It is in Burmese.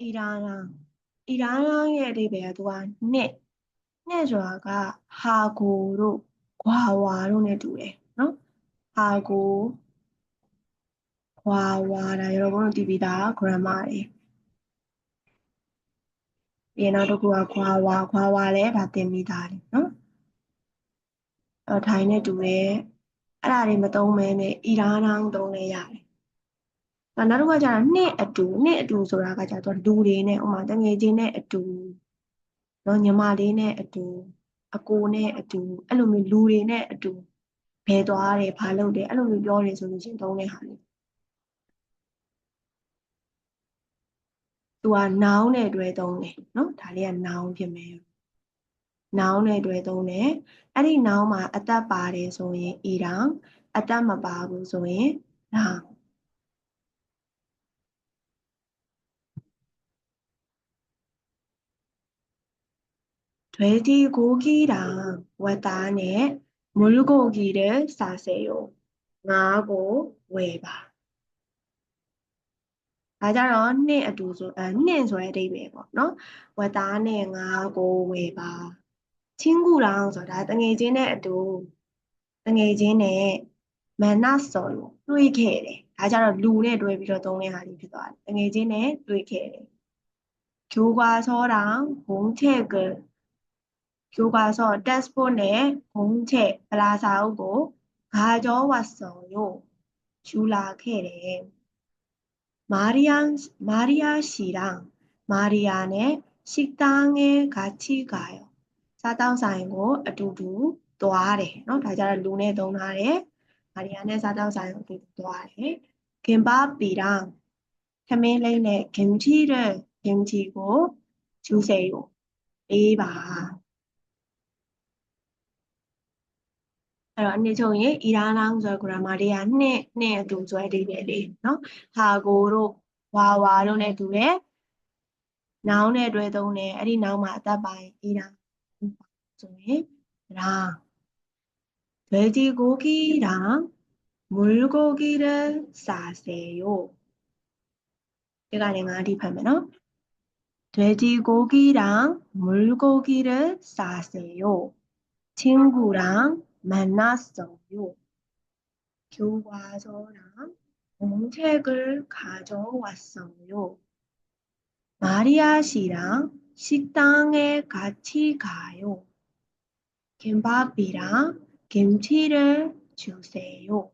အီရာနာအီရာနာရဲ့အဓိပ္ပာယ်ကသူကနှစ်နှစ်ဆိုတာကဟာကိုတို့ခွာဝါတို့နဲ့တူတယ်နော်ဟာကိုခွာဝါဒါရောဘုန်းတို့တည်ပြီးသား grammar တွေပြီးနောက်တစ်ခုကခွာဝါခွာဝါလည်းဒါသင်ပြီးသားလေနော်အဲထိုင်နဲ့တူတယ်အဲ့ဒါတွေမသုံးမဲနဲ့အီရာနာသုံးလဲရတယ် နောက်တစ်ခုကကျတော့နှစ်အတူနှစ်အတူဆိုတာကကျတော့လူတွေနဲ့ဥမာတငယ်ချင်းနဲ့အတူနော်ညီမလေးနဲ့အတူအကိုနဲ့အတူအဲ့လိုမျိုးလူတွေနဲ့အတူဘယ်သွားတယ်ဘာလုပ်တယ်အဲ့လိုမျိုးပြောတယ်ဆိုလို့ရှိရင်သုံးတဲ့ဟာလေးသူက noun နဲ့တွဲသုံးတယ်နော်ဒါလေးက noun ဖြစ်မယ် noun နဲ့တွဲသုံးတယ်အဲ့ဒီ noun မှာအသက်ပါတယ်ဆိုရင် ira အသက်မပါဘူးဆိုရင် noun 돼지 고기랑 와다네 물고기를 사세요. 나하고 왜吧 ဒါကြတော့နှစ်အတူဆိုအဲနှစ်ဆိုတဲ့အဓိပ္ပာယ်ပေါ့နော်ဝတ်သားနဲ့ငါးကိုဝယ်ပါချင်းကူတောင်ဆိုတာတငယ်ချင်းနဲ့အတူတငယ်ချင်းနဲ့မနစော်လို့တွေးခဲ့တယ်ဒါကြတော့လူနဲ့တွဲပြီးတော့သုံးတဲ့ဟာကြီးဖြစ်သွားတယ်တငယ်ချင်းနဲ့တွေးခဲ့တယ်교과서랑공책을 교과서, 텍스트북의 공책, 블라사우고 가져왔어요. 주라케래. 마리안, 마리아 씨랑 마리안의 식당에 같이 가요. 사탕사이고 두두 또아래. 너 다자라 눈에 동나래. 마리안의 사탕사이고 두두 또아래. 김밥이랑 태밀레네 김치를 김치고 주세요. 에바. အဲ့တော့အနေချုပ်ရင်အီရာနောင်ဆိုတဲ့ grammar တွေကနှစ်နှစ်အတူဆိုတဲ့အဓိပ္ပာယ်လေးနော်ဟာကိုတို့ဝါဝါတို့နဲ့တူတယ်နောင်နဲ့တွဲသုံးတယ်အဲ့ဒီနောင်မှာအသက်ပိုင်းအီရာဆိုရင်ရာ돼지고기랑물고기를사세요ဒီကနေငါအထိဖတ်မယ်နော်돼지고기랑물고기를사세요친구랑 만났어요. 교과서랑 공책을 가져왔어요. 마리아 씨랑 식당에 같이 가요. 김밥이랑 김치를 주세요.